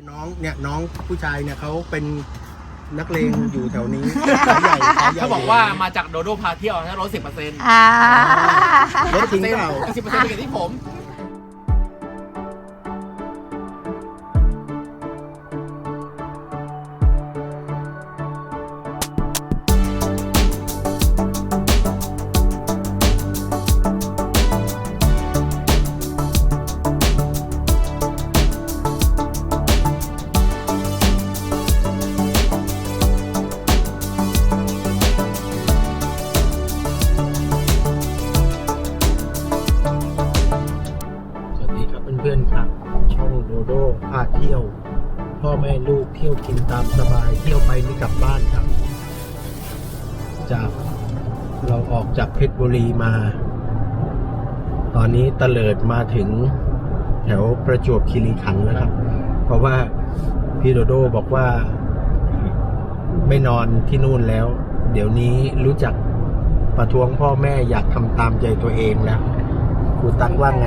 อน้องเนี่ยน้องผู้ชายเนี่ยเขาเป็นนักเลงอยู่แถวนี้ขาใหญ่ขาใหญ่เขาบอกว่ามาจากโดโดพาเที่ยวนะลดสิบเปอร์เซ็นต์อ่ารถจริงเปล่าอีกสิบเปอร์เซ็นต์เป็นที่ผมามสบายเที่ยวไปไม่กลับบ้านครับ จากเราออกจากเพชรบุรีมา ตอนนี้ตะเลิดมาถึงแถวประจวบคีรีขันธ์แล้วครับ เพราะว่าพี่โดโดบอกว่าไม่นอนที่นู่นแล้ว เดี๋ยวนี้รู้จักประท้วงพ่อแม่อยากทำตามใจตัวเองแล้วครูตักว่าไง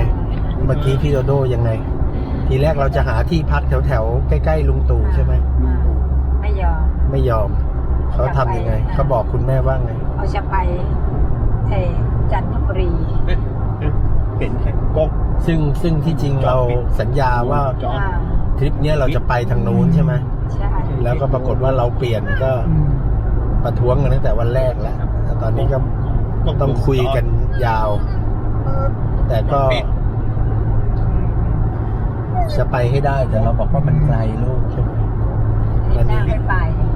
เมื่อกี้พี่โดโดยังไง ทีแรกเราจะหาที่พักแถวแถวๆใกล้ ๆ ลุงตู่ใช่ไหม ไม่ยอม ไม่ยอม เขาทำยังไง เขาบอกคุณแม่ว่าไง เขาจะไปเออจันทบุรีเห็นแค่กกซึ่งซึ่งที่จริงเราสัญญาว่าอ่าทริปเนี้ยเราจะไปทางนู้นใช่ไหมใช่แล้วก็ปรากฏว่าเราเปลี่ยนก็ประท้วงกันตั้งแต่วันแรกแล้วแต่ตอนนี้ก็ต้องคุยกันยาว แต่ก็ จะไปให้ได้แต่เราบอกว่ามันไกลลูกใช่ไหม หน้าไม่ไป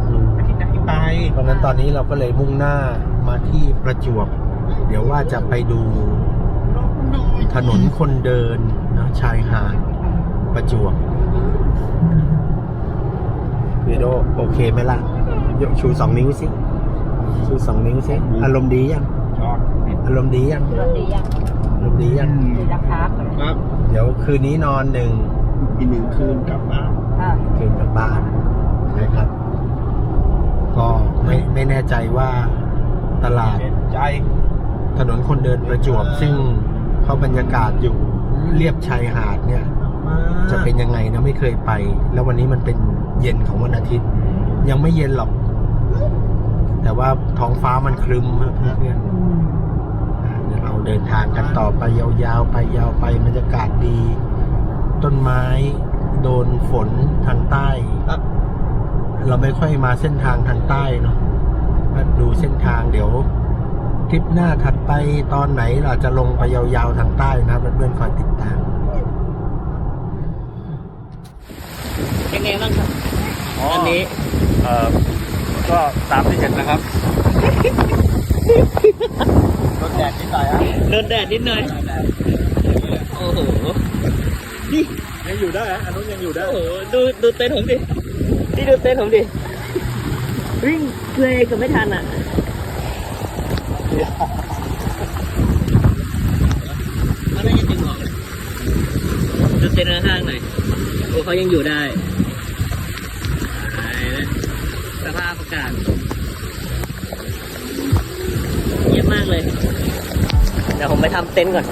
อืมอาทิตย์หน้าที่ไปเพราะฉะนั้นตอนนี้เราก็เลยมุ่งหน้ามาที่ประจวบ เดี๋ยวว่าจะไปดูถนนคนเดินนะชายหาดประจวบวีโดโอเคไหมล่ะยกชูสองนิ้วสิชูสองนิ้วสิอารมณ์ดียังจอดอารมณ์ดียังรถดียังอารมณ์ดียังดีราคาคนครับ เดี๋ยวคืนนี้นอนหนึ่งอีกหนึ่งคืนกลับบ้านอ่าคืนกลับบ้าน นะครับ ก็ไม่ไม่แน่ใจว่าตลาดเห็นใจถนนคนเดินประจวบซึ่งเขาบรรยากาศอยู่เรียบชายหาดเนี่ย จะเป็นยังไงนะไม่เคยไป แล้ววันนี้มันเป็นเย็นของวันอาทิตย์ ยังไม่เย็นหรอก แต่ว่าท้องฟ้ามันครึ้มครับเพื่อนๆอ่าเดี๋ยวเราเดินทางกันต่อไปยาวๆไปยาวไปบรรยากาศดี ต้นไม้โดนฝนทางใต้ครับ เราไม่ค่อยมาเส้นทางทางใต้เนาะก็ดูเส้นทางเดี๋ยวทริปหน้าถัดไปตอนไหนเราจะลงไปยาวๆทางใต้นะครับเพื่อนๆคอยติดตามยังไงบ้างครับอันนี้เอ่อก็สามที่เจ็ดนะครับรถแดดนิดหน่อยอะโดนแดดนิดหน่อยโอ้โหยังอยู่ได้อะอันนู้นยังอยู่ได้โอ้โหดูดูเต้นผมดิ นี่ดูเต้นผมดิวิ่งเลยก็ไม่ทันอะเขาน่าจะดึงออกดูเต้นข้างๆหน่อยโอ้เขายังอยู่ได้ตายแล้วสภาพอากาศเยี่ยมมากเลย เดี๋ยวผมไปทำเต็นท์ก่อน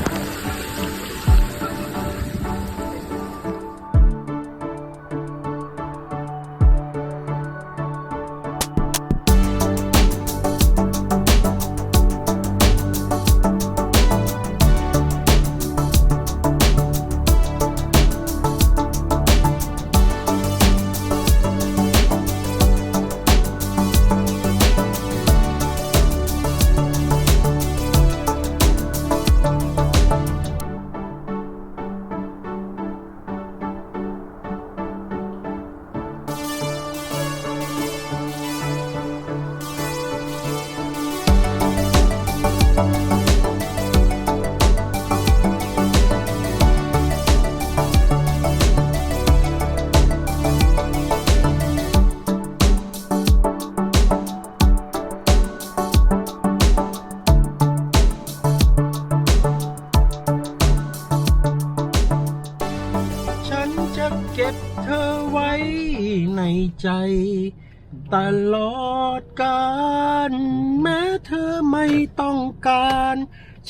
ฉันจะเก็บเธอไว้ในใจ ตลอดกาลแม้เธอไม่ต้องการ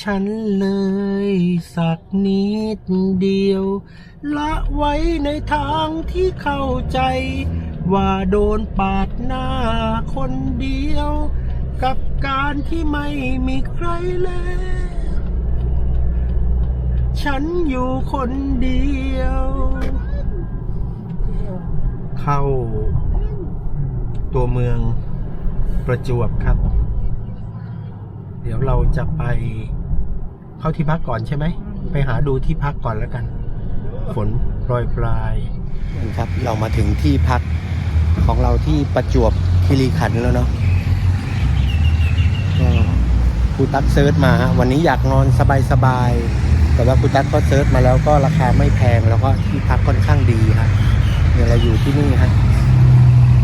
ฉันเลยสักนิดเดียว ละไว้ในทางที่เข้าใจ ว่าโดนปาดหน้าคนเดียว กับการที่ไม่มีใครแล้ว ฉันอยู่คนเดียว เข้า ตัวเมืองประจวบครับ เดี๋ยวเราจะไปเข้าที่พักก่อนใช่ไหม ไปหาดูที่พักก่อนแล้วกัน ฝนโปรยปลายครับ เรามาถึงที่พักของเราที่ประจวบคีรีขันธ์แล้วเนาะครูตั๊กเซิร์ชมาฮะวันนี้อยากนอนสบายๆ แต่ว่าครูตั๊กก็เซิร์ชมาแล้วก็ราคาไม่แพงแล้วก็ที่พักค่อนข้างดีฮะเนี่ยเราอยู่ที่นี่ฮะ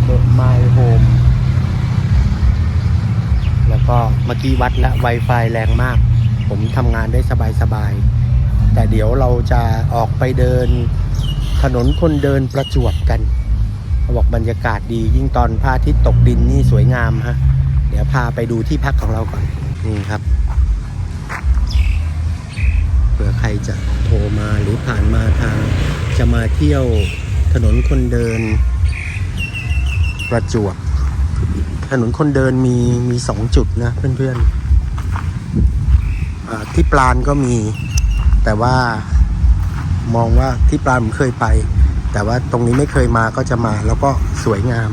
The My Home แล้วก็เมื่อกี้วัดและ Wi-Fi แรงมาก ผมทำงานได้สบายๆ แต่เดี๋ยวเราจะออกไปเดินถนนคนเดินประจวบกันเขาบอกบรรยากาศดียิ่งตอนพระอาทิตย์ตกดินนี่สวยงามฮะ เดี๋ยวพาไปดูที่พักของเราก่อน นี่ครับ ครจะโทรมาหรือผ่านมาทาง จะมาเที่ยวถนนคนเดิน ประจวบถนนคนเดินมีมีสองจุดนะเพื่อนๆที่ปลานก็มี แต่ว่ามองว่าที่ปลานผมเคยไป แต่ว่าตรงนี้ไม่เคยมาก็จะมาแล้วก็สวยงาม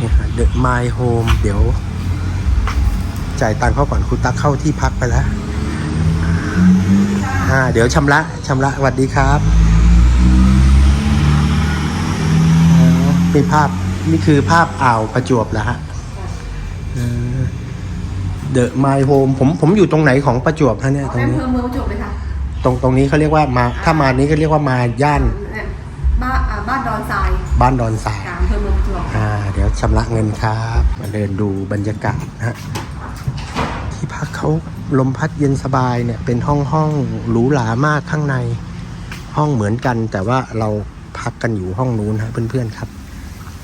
นี่ค่ะ The My Home เดี๋ยว จ่ายตังค์เขาก่อนคุณตักเข้าที่พักไปแล้ว อ่า เดี๋ยวชำระชำระสวัสดีครับอ๋อมีภาพนี่คือภาพอ่าวประจวบแล้วฮะเดอะไมโฮมผมผมอยู่ตรงไหนของประจวบฮะเนี่ยตรงอำนี้เภอเมืองประจวบเลยค่ะ ตรงตรงนี้เขาเรียกว่ามา ถ้ามานี้ก็เรียกว่ามาย่านบ้านอ่าบ้านดอนทราย บ้านดอนสายค่ะอำเภอเมืองประจวบอ่า เดี๋ยวชำระเงินครับ มาเดินดูบรรยากาศนะฮะที่ พักเขาลมพัดเย็นสบายเนี่ยเป็นห้องห้องหรูหรามากข้างในห้องเหมือนกัน แต่ว่าเราพักกันอยู่ห้องนู้นฮะเพื่อนๆครับ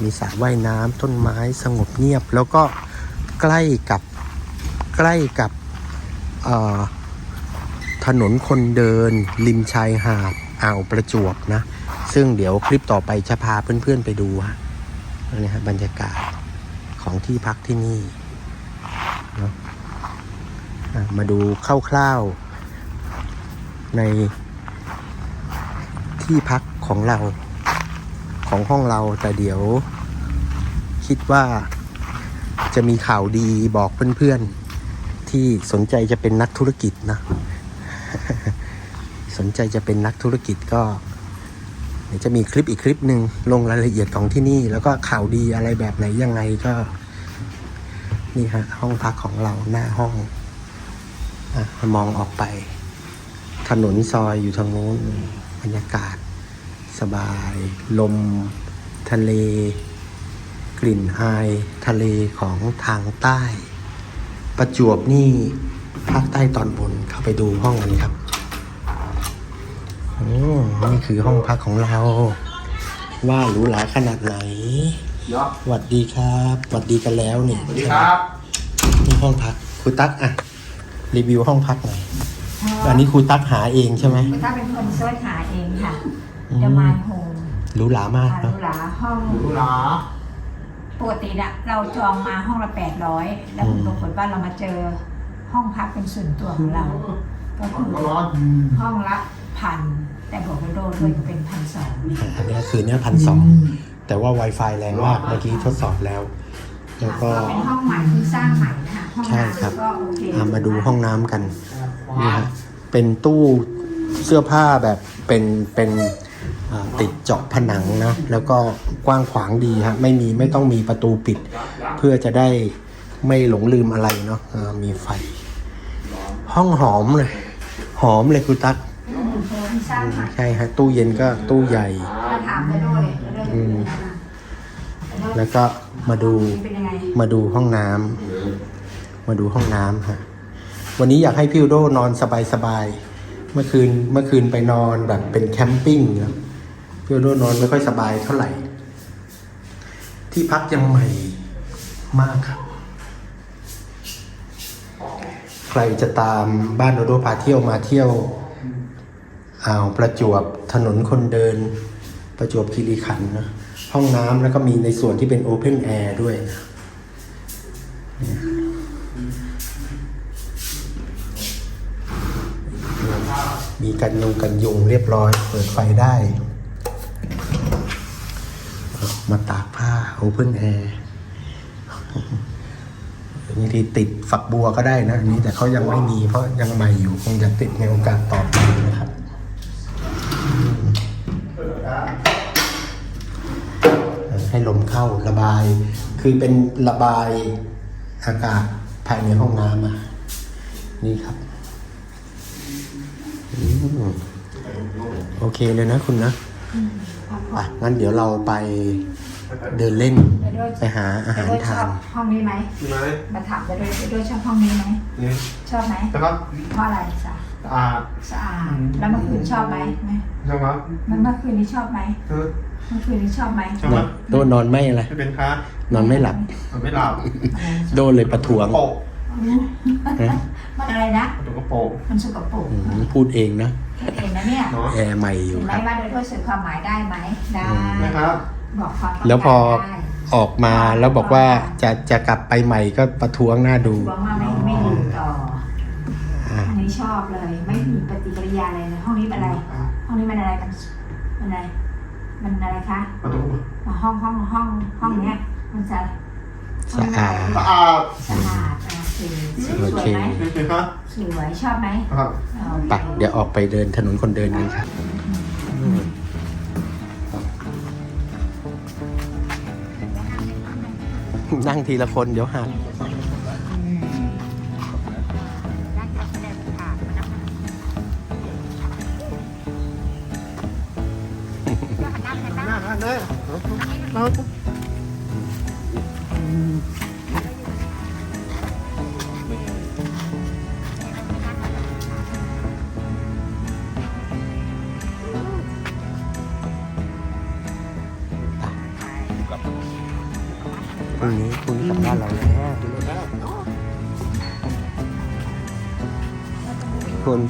มีสระว่ายน้ำต้นไม้สงบเงียบ แล้วก็ใกล้กับใกล้กับถนนคนเดิน ริมชายหาดอ่าวประจวบนะ ซึ่งเดี๋ยวคลิปต่อไปจะพาเพื่อนๆไปดูฮะนี่ฮะบรรยากาศของที่พักที่นี่เนาะ มาดูคร่าวๆ ในที่พักของเราของห้องเราแต่เดี๋ยวคิดว่าจะมีข่าวดีบอกเพื่อนๆ ที่สนใจจะเป็นนักธุรกิจนะ สนใจจะเป็นนักธุรกิจก็เดี๋ยวจะมีคลิปอีกคลิปหนึ่งลงรายละเอียดของที่นี่ แล้วก็ข่าวดีอะไรแบบไหนยังไงก็ นี่ฮะห้องพักของเราหน้าห้อง อะมองออกไป ถนนซอยอยู่ทางโน้นบรรยากาศ สบาย ลม ทะเล กลิ่นอาย ทะเลของทางใต้ ประจวบนี่ภาคใต้ตอนบนเข้าไปดูห้องกันครับโอ้นี่คือห้องพักของเรา ว่าหรูหราขนาดไหนสวัสดีครับสวัสดีกันแล้วนี่สวัสดีครับนี่ห้องพักครูตั๊กอะ รีวิวห้องพักหน่อยอันนี้ครูตั๊กหาเองใช่ไหมถ้าเป็นคนเสิร์ชหาเองค่ะอืมจะมาโฮมหรูหรามากหาเนาะดูหลาห้องปกติอะเราจองมาห้องละแปดร้อยแล้วปรากฏว่าเรามาเจอห้องพักเป็นส่วนตัวของเรา ก็คือห้องละพันแต่บวกกับโดนด้วยก็เป็นพันสองอะอันนี้คือเนี้ยพันสองแต่ว่า Wi-Fi แรงมากเมื่อกี้ทดสอบแล้ว แล้วก็เป็นห้องใหม่ที่สร้างใหม่นะคะห้องใช่ครับน้ำก็โอเคอะมาดูห้องน้ำกันนี่ฮะเป็นตู้เสื้อผ้าแบบเป็นเป็นอ่าติดเจาะผนังนะแล้วก็กว้างขวางดีฮะไม่มีไม่ต้องมีประตูปิด เพื่อจะได้ไม่หลงลืมอะไรเนาะอ่ามีไฟ ห้องหอมเลยหอมเลยคุณตั๊กที่สร้างใหม่ใช่ฮะตู้เย็นก็ตู้ใหญ่ มาถามกันด้วยเรื่องอืมนี้นะแล้วก็มาดูเป็นยังไง มาดูห้องน้ำมาดูห้องน้ำฮะวันนี้อยากให้พี่อุโดนอนสบายๆเมื่อคืนเมื่อคืนไปนอนแบบเป็นแคมปิ้งนะพี่อุโดนอนไม่ค่อยสบายเท่าไหร่ ที่พักยังใหม่มากครับ ใครจะตามบ้านโดโดพาเที่ยวมาเที่ยวอ่าวประจวบถนนคนเดินประจวบคีรีขันธ์นะห้องน้ำแล้วก็มีในส่วนที่เป็นโอเพนแอร์ด้วยนะเนี่ย มีกันยงกันยุงเรียบร้อย เปิดไฟได้ มาตากผ้าโอเพนแอร์บางทีติดฝักบัวก็ได้นะอันนี้แต่เขายังไม่มีเพราะยังใหม่อยู่คงจะติดในโอกาสต่อไปนะครับให้ลมเข้าระบาย คือเป็นระบาย อากาศภายในห้องน้ำอะ นี่ครับอืมโอเคเลยนะคุณนะอะงั้นเดี๋ยวเราไปเดินเล่น ไปหาอาหารเดโดชทาอนบห้องนี้ไหมไหมมาถามเดโดเดโดชอบห้องนี้ไหมนี่ชอบไหมแล้วก็เพราะอะไรจ๊ะอ่าสะอาดแล้วเมื่อคืนชอบไหมไหมใช่ไหมมันเมื่อคืนนี้ชอบไหม เออเมื่อคืนนี้ชอบไหมใช่ไหมโดนนอนไม่อะไร ไม่เป็นค้านอนไม่หลับ มันไม่หลับโดนเลยประท้วงโปะมันอะไรนะ ตัวก็โปะมันสกปรกอืมพูดเองนะเห็นนะเนี่ยเนาะแอร์ใหม่อยู่เห็นไหมครับ ว่าโดยทั่วสื่อความหมายได้ไหมได้ นะครับบอกความต้องการแล้วพอ ได้ออกมาแล้วบอกว่าจะจะกลับไปใหม่ก็ประท้วงหน้าดูหวังว่าไม่ไม่อยู่ต่ออ่าอันนี้ชอบเลย ไม่มีปฏิกิริยาอะไรเลยห้องนี้เป็นอะไร ห้องนี้มันอะไรมันมันอะไร มันอะไรคะประตูห้องห้องห้องห้องเนี้ยมันจะสะอาดสะอาดสะอาดโอเคสโอวยเคไหมนี่เป็นครับสวยชอบไหมครับโอคไปเดี๋ยวออกไปเดินถนนคนเดินกันครับอืมนั่งทีละคนเดี๋ยวหัก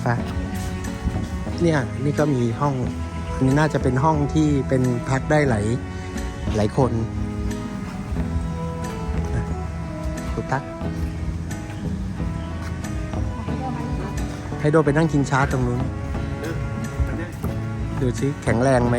ฟ้า เนี่ยนี่ก็มีห้องอันนี้น่าจะเป็นห้องที่เป็นพักได้หลายหลายคนคุณตั๊กให้โดไปนั่งกินช้าตรงนู้น ดูซิแข็งแรงไหม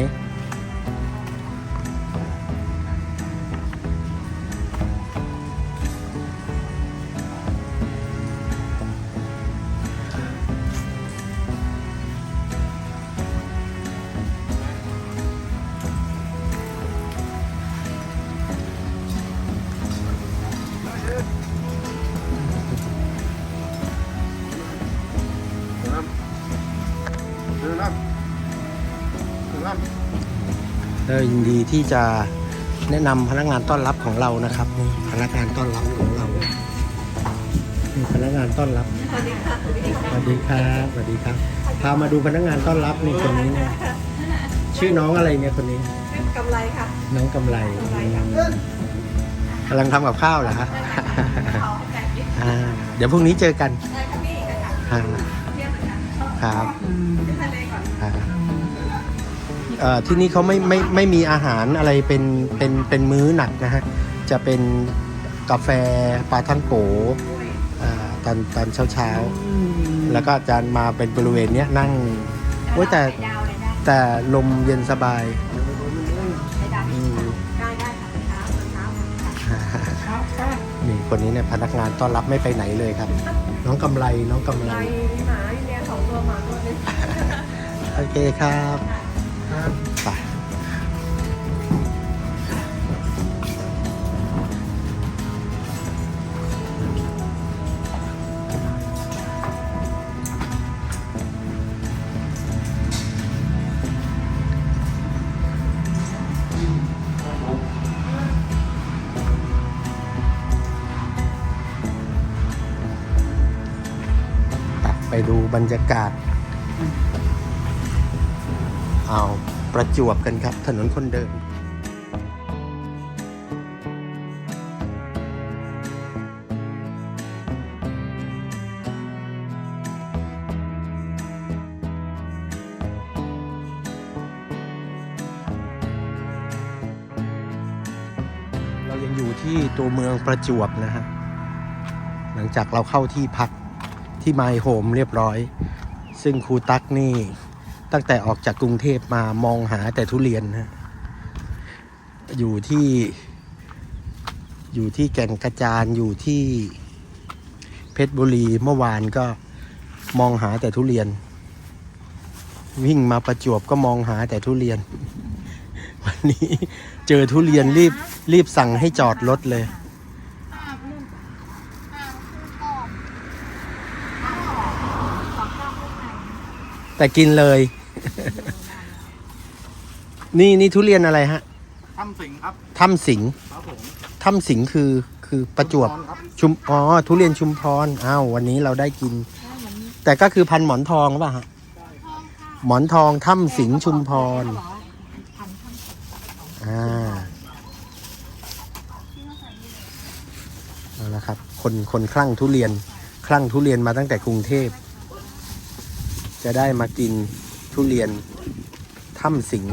ดีที่จะแนะนำพนักงานต้อนรับของเรานะครับนี่พนักงานต้อนรับของเรานี่พนักงานต้อนรับสวัสดีครับสวัสดีครับพามาดูพนักงานต้อนรับนี่คนนี้เนี่ยชื่อน้องอะไรเนี่ยคนนี้กำไรค่ะน้องกำไรกำไรครับอืมกำลังทำกับข้าวเหรอฮะอ่าเดี๋ยวพรุ่งนี้เจอกันได้ค่ะพี่ค่ะอ่าเที่ยวเหมือนกันครับขึ้น ทะเลก่อนอ่าเอ่อที่นี่เขาไม่ไม่ไม่มีอาหารอะไรเป็นเป็นเป็นมื้อหนักนะฮะ จะเป็นกาแฟปลาท่องโกอ่าตอนตอนเช้าเช้าๆแล้วก็อาจารย์มาเป็นบริเวณเนี้ยนั่งโอ้ยแต่ดาวเลยนะแต่ลมเย็นสบายไม่ดาวอืมได้ได้ค่ะเช้าเช้าครับครับนี่คนนี้เนี่ยพนักงานต้อนรับไม่ไปไหนเลยครับ น้องกำไรน้องกำไรไรมีหมามีแมวสองตัวหมาตัวหนึงโอเคครับ ไปไปดูบรรยากาศ ประจวบกันครับ ถนนคนเดิน เรายังอยู่ที่ตัวเมืองประจวบนะฮะ หลังจากเราเข้าที่พักที่ไมโฮมเรียบร้อย ซึ่งครูตั๊กนี่ ตั้งแต่ออกจากกรุงเทพมามองหาแต่ทุเรียนนะอยู่ที่ อยู่ที่แก่งกระจานอยู่ที่เพชรบุรีเมื่อวานก็มองหาแต่ทุเรียน วิ่งมาประจวบก็มองหาแต่ทุเรียน วันนี้เจอทุเรียนรีบรีบสั่งให้จอดรถเลยแต่กินเลย นี่นี่ทุเรียนอะไรฮะทำสิ่งครับถ้ำสิงครับผมถ้ำสิงคือคือประจวบครับชุมอ๋อทุเรียนชุมพรอ้าววันนี้เราได้กิน แต่ก็คือพันหมอนทองป่ะฮะหมอนทองถ้ำสิงชุมพรอ่าเอาละครับ คนคนคลั่งทุเรียนคลั่งทุเรียนมาตั้งแต่กรุงเทพ จะได้มากินทุเรียนถ้ำสิง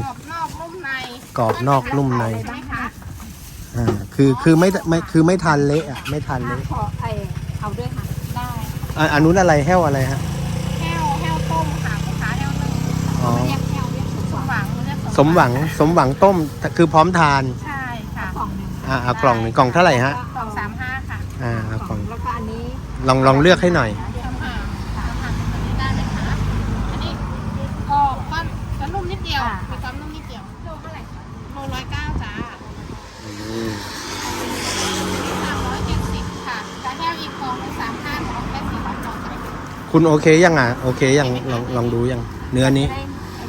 กรอบนอกนุ่มในใช่ไหมคะอ่าคือคือไม่ไม่คือไม่ทานเละอะไม่ทานเละขอไอเอาด้วยค่ะ ได้อะอันนู้นอะไรแห้วอะไรฮะแห้วแห้วต้มค่ะลูกค้าแห้วนึ่งอ๋อเรียกแก้วเรียกสุสกมหวังเรียกสมหวังสมหวังต้มคือพร้อมทาน ใช่ค่ะกล่องหนึ่งอ่าเอากล่องหนึ่งกล่องเท่าไหร่ฮะสองสามห้าค่ะอ่าเอากล่อง แล้วก็อันนี้ลองลองเลือกให้หน่อยส คุณโอเคยังอะ โอเคยังลองลองดูยัง เนื้อนี้ ได้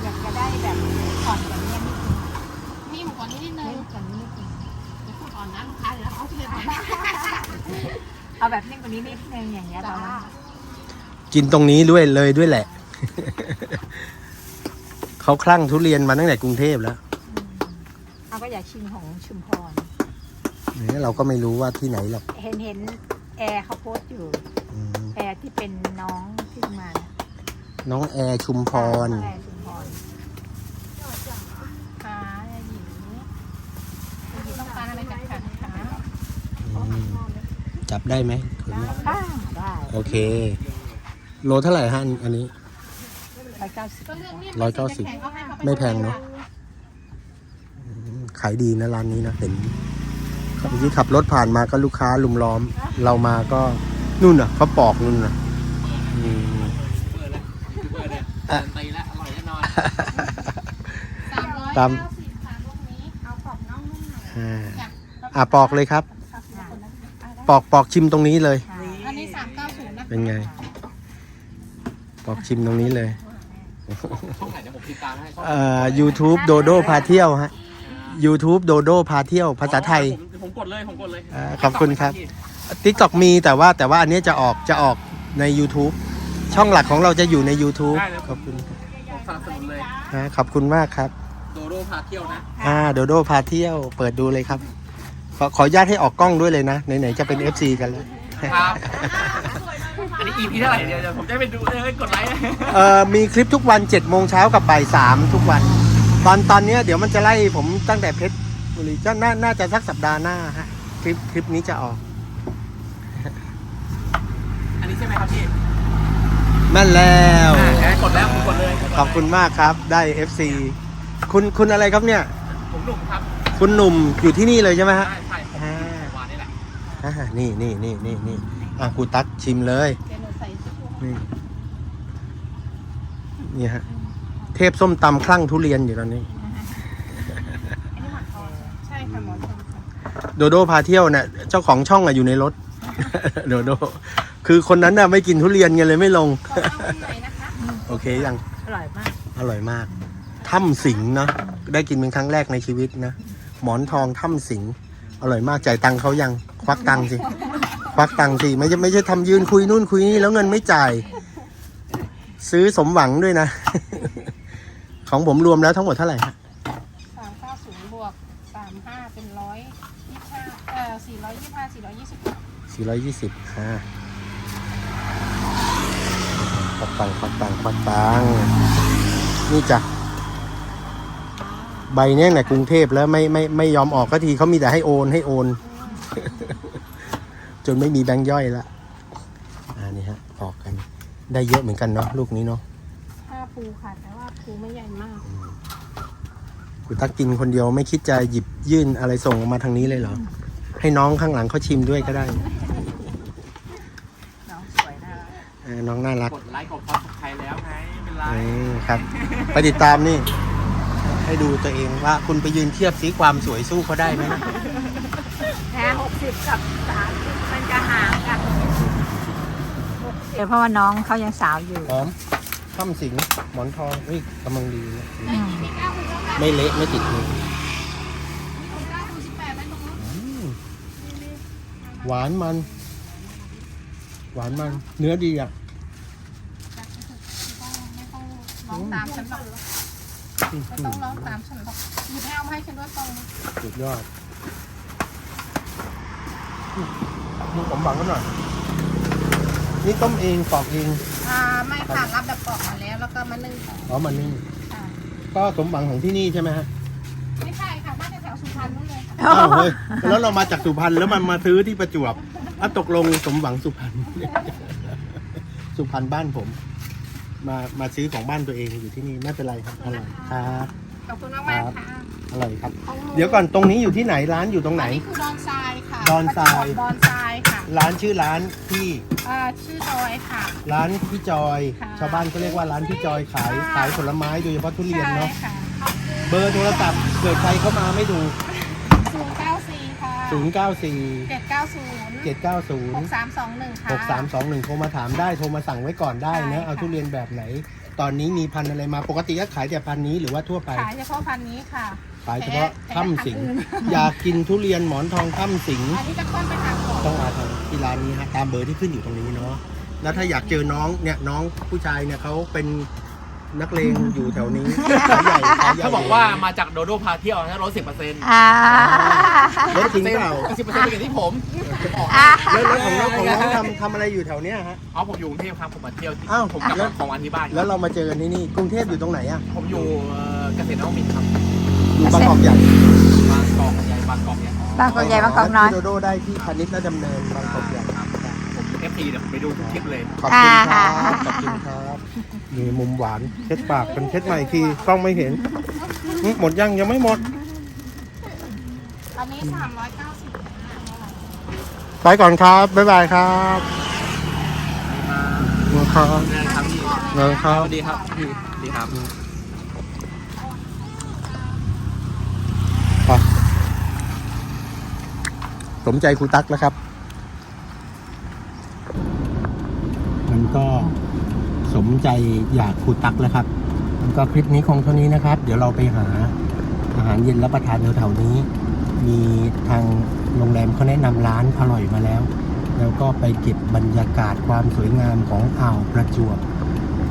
อยากจะได้แบบอ่อนกว่านี้นิดนึงนิ่มกว่านี้นิดนึงนิ่มกว่านี้นิดนึงเดี๋ยวพูดก่อนนะลูกค้าเดี๋ยวเขาจะเลยเอาแบบนิ่มกว่านี้นิดนึงอย่างเงี้ยเรากินตรงนี้ด้วยเลยด้วยแหละ เขาคลั่งทุเรียนมาตั้งแต่กรุงเทพแล้วเอาก็อยากชิมของชุมพรเนี่ยเราก็ไม่รู้ว่าที่ไหนหรอก เห็นเห็นแอร์เขาโพสต์อยู่อืม แอร์ที่เป็นน้องที่มาน้องแอร์ชุมพร แอร์ชุมพรขาอย่าหยีอย่าหยีต้องการอะไรจากขาขาอืมจับได้ไหมคุณแม่บ้างได้โอเค โลเท่าไหร่ฮะอันอันนี้ร้อยเก้าสิบก็เลือกนิ่มร้อยเก้าสิบแข็งก็ให้เขาปไม่แพงเนอะขายดีนะร้านนี้นะเห็นเมื่อกี้ขับรถผ่านมาก็ลูกค้าลุมล้อม เรามาก็ นู่นน่ะเขาปอกนู่นน่ะอืมเปิดเลยเปิดเลยการันตีแล้วอร่อยแน่นอนสามร้อยตามเก้าสิบค่ะลูกนี้เอากรอบน้องนุ่มหน่อยอ่าจ้ะอะปอกเลยครับ ปอกปอกชิมตรงนี้เลย อันนี้สามเก้าศูนย์นะคะเป็นไง ปอกชิมตรงนี้เลยช่องไหนเดี๋ยวผมติดตามให้เอ่อ YouTube โดโดพาเที่ยวฮะ YouTube โดโดพาเที่ยวภาษาไทย ผมผมกดเลยผมกดเลยอ่าขอบคุณครับ ทิกตอกมีแต่ว่าแต่ว่าอันนี้จะออกจะออกใน YouTube ช่องหลักของเราจะอยู่ใน YouTube ขอบคุณผมสนับสนุนเลยฮะขอบคุณมากครับโดโดพาเที่ยวนะ อ่าโดโดพาเที่ยวเปิดดูเลยครับ ขอขออนุญาตให้ออกกล้องด้วยเลยนะไหนๆจะเป็น FC กันแล้ว ครับ อันนี้ EP เท่าไหร่เดี๋ยวเดี๋ยวผมจะไปดูเออกดไลค์ เอ่อมีคลิปทุกวัน7จ็ดโมงเช้ากับบ่ายสามทุกวัน ตอนตอนเนี้ยเดี๋ยวมันจะไล่ผมตั้งแต่เพชรบุรีจะน่าน่าจะสักสัปดาห์หน้าฮะ คลิปคลิปนี้จะออก อันนี้ใช่ไหมครับพี่ แม่นแล้วอ่ากดแล้วผมกดเลยขอบคุณมากครับ ได้ FC คุณคุณอะไรครับเนี่ย ผมหนุ่มครับคุณหนุ่มอยู่ที่นี่เลยใช่ไหมฮะ ใช่ใช่ผมอ่าวานนี่แหละอ่านี่นี่นี่นี่นี่อะครูตักชิมเลย เดี๋ยวหนูใส่ชุดลูกนี่นี่ฮะ เทพส้มตำคลั่งทุเรียนอยู่ตอนนี้ใช่ค่ะหมอชมค่ะโดโดพาเที่ยวเนี่ยเจ้าของช่องอะอยู่ในรถ โดโด คือคนนั้นน่ะไม่กินทุเรียนไงเลยไม่ลงกรอบน้องนุ่มหน่อยนะคะ โอเคยัง อร่อยมาก อร่อยมาก ถ้ำสิงเนาะ ได้กินเป็นครั้งแรกในชีวิตนะ หมอนทองถ้ำสิง อร่อยมาก จ่ายตังค์เขายัง ควักตังค์สิ ควักตังค์สิ ไม่ใช่ไม่ใช่ทำยืนคุยนู่นคุยนี่แล้วเงินไม่จ่าย ซื้อสมหวังด้วยนะ ของผมรวมแล้วทั้งหมดเท่าไหร่ฮะสามเก้าศูนย์บวกสามห้าเป็นร้อยยี่สิบห้าเอ่อสี่ร้อยยี่สิบห้าสี่ร้อยยี่สิบสี่ร้อยยี่สิบอ่า ควักตังควักตังควักตังนี่จ้ะใบเนี้ยในกรุงเทพแล้วไม่ไม่ไม่ยอมออกก็ทีเขามีแต่ให้โอนให้โอน จนไม่มีแบงค์ย่อยละอ่านี่ฮะออกกัน ได้เยอะเหมือนกันเนาะลูกนี้เนาะห้าภูค่ะแต่ว่าภูไม่ใหญ่มากคุณตักกินคนเดียวไม่คิดจะหยิบยื่นอะไรส่งออกมาทางนี้เลยเหรอ ให้น้องข้างหลังเขาชิมด้วยก็ได้ น้องสวยน่ารัก เออ น้องน่ารัก กดไลค์กดซับสไครต์แล้วไงไม่เป็นไรนี่ครับ ไปติดตามนี่ ให้ดูตัวเองว่าคุณไปยืนเทียบสีความสวยสู้เขาได้ไหมนะแค่หกสิบกับสามสิบมันจะห่างกันเพราะว่าน้องเขายังสาวอยู่หอมข้ามสิงหมอนทองเฮ้ยกำลังดีนะอืมไม่เละไม่ติดมือเก้าภูสิบแปดไปตรงนู้นอืมหวานมัน หวานมัน เนื้อดีอะ ไม่ต้องร้อง ตามฉันหรอกไม่ต้องร้องตามฉันหรอกหยิบให้เอามาให้ฉันด้วยตรงนี้สุดยอดดูผมบังกันหน่อย นี่ต้มเองปอกเองอ่าไม่ค่ะรับแบบปอกมาแล้ว แล้วก็มานึ่งต่ออ๋อมันนี่ค่ะก็สมหวังของที่นี่ใช่ไหมฮะไม่ใช่ค่ะบ้านแถวสุพรรณนู่นเลยค่ะอ้าวเฮ้ยแล้วเรามาจากสุพรรณแล้วมันมาซื้อที่ประจวบอะตกลงสมหวังสุพรรณ สุพรรณบ้านผม มามาซื้อของบ้านตัวเองอยู่ที่นี่ไม่เป็นไรครับอร่อยครับขอบคุณมากมากๆค่ะอร่อยครับของหเดี๋ยวก่อนตรงนี้อยู่ที่ไหนร้านอยู่ตรงไหนอันนี้คือดอนทรายค่ะดอนทรายดอนทรายค่ะร้านชื่อร้านพี่อ่าชื่อจอยค่ะ ร้านพี่จอย ค่ะ ชาวบ้านก็เรียกว่าร้านพี่จอยขายค่ะขายผลไม้โดยเฉพาะทุเรียนใช่เนาะค่ะเบอร์โทรศัพท์เกิดใครเข้ามาไม่ดูศูนย์เก้า สี่ค่ะ094เจ็ดเก้าศูนย์หก790สามสองหนึ่งค่ะ6321โทรมาถามได้โทรมาสั่งไว้ก่อนได้ได้นะ ค่ะ เอาทุเรียนแบบไหน ตอนนี้มีพันธุ์อะไรมาปกติก็ขายแต่พันธุ์นี้หรือว่าทั่วไปขายเฉพาะพันนี้ค่ะ ขายเฉพาะแพ้ถ้ำสิงแพ้พันธุ์อื่น อยากกินทุเรียนหมอนทองถ้ำสิง อันนี้จะค่อนไปทางก่อนต้องมาทางที่ร้านนี้ฮะตามเบอร์ที่ขึ้นอยู่ตรงนี้เนาะแล้วถ้าอยากเจอน้องเนี่ยน้องผู้ชายเนี่ยเขาเป็น นักเลงอยู่แถวนี้ขาใหญ่ขาใหญ่เขาบอกว่ามาจากโดโดพาเที่ยวนะลดสิบเปอร์เซ็นต์อ่า รถจริงเปล่าสิบเปอร์เซ็นต์เป็นที่ผมอ่าแล้วแล้วของน้องของน้องทำทำอะไรอยู่แถวเนี้ยฮะเอาผมอยู่กรุงเทพครับผมมาเที่ยวที่อ้าว ผมกลับแล้มาวของวันที่บ้านแล้วเรามาเจอกันที่นี่กรุงเทพอยู่ตรงไหนอะผมอยู่เอ่อเกษตรนวมินทร์ครับอยู่บางกอกใหญ่บางกอกใหญ่บางกอกใหญ่บางกอกใหญ่บางกอกน้อยพี่โดโดได้ที่พาณิชย์และดำเนินบางกอกใหญ่ ครับผมเอฟซีเดี๋ยวผมไปดูทุกคลิปเลย ขอบคุณครัอ่า บขอบคุณครับมีมุมหวานเช็ดปากเป็นเช็ดใหม่อีกทีกล้องไม่เห็นอื้อหมดยังยังไม่หมดอันนี้สามร้อยเก้าสิบไปก่อนครับ บ๊ายบายครับครับนะครับพี่นะครัสบ วัสดีครับพี่สวัสดีครับ ไปสมใจครูตั๊กแล้วครับ มัน ก็สมใจอยากครูตักแล้วครับก็คลิปนี้คงเท่านี้นะครับ เดี๋ยวเราไปหาอาหารเย็นรับประทานแถวๆนี้ มีทางโรงแรมเขาแนะนำร้านอร่อยมาแล้ว แล้วก็ไปเก็บบรรยากาศความสวยงามของอ่าวประจวบ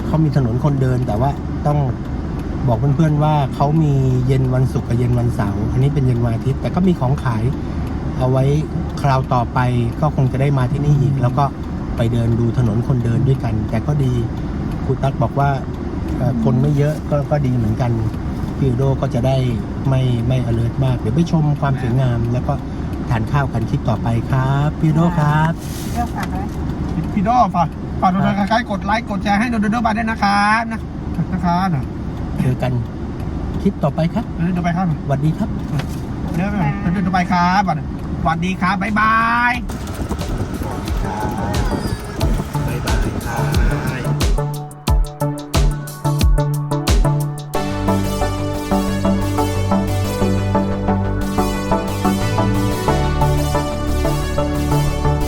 เขามีถนนคนเดินแต่ว่าต้องบอกเพื่อนๆว่าเขามีเย็นวันศุกร์กับเย็นวันเสาร์อันนี้เป็นเย็นวันอาทิตย์แต่ก็มีของขายเอาไว้คราวต่อไปก็คงจะได้มาที่นี่อีก แล้วก็ ไปเดินดูถนนคนเดินด้วยกัน แต่ก็ดีครูตั๊กบอกว่าเอ่อคนไม่เยอะก็ก็ดีเหมือนกันพี่โดก็จะได้ไม่ไม่ alert มาก เดี๋ยวไปชมความสวยงาม แล้วก็ทานข้าวกันคลิปต่อไปครับพี่โดครับเลือกฝากไว้พี่โดฝากฝากโดนใครกดไลค์กดแชร์ให้โดนโดนบาด้วยนะครับนะนะครับนะเจอกันคลิปต่อไปครับเดี๋ยวไปครับสวัสดีครับเดี๋ยวเดี๋ยวไปครับสวัสดีครับบ๊ายบายครับ Bye.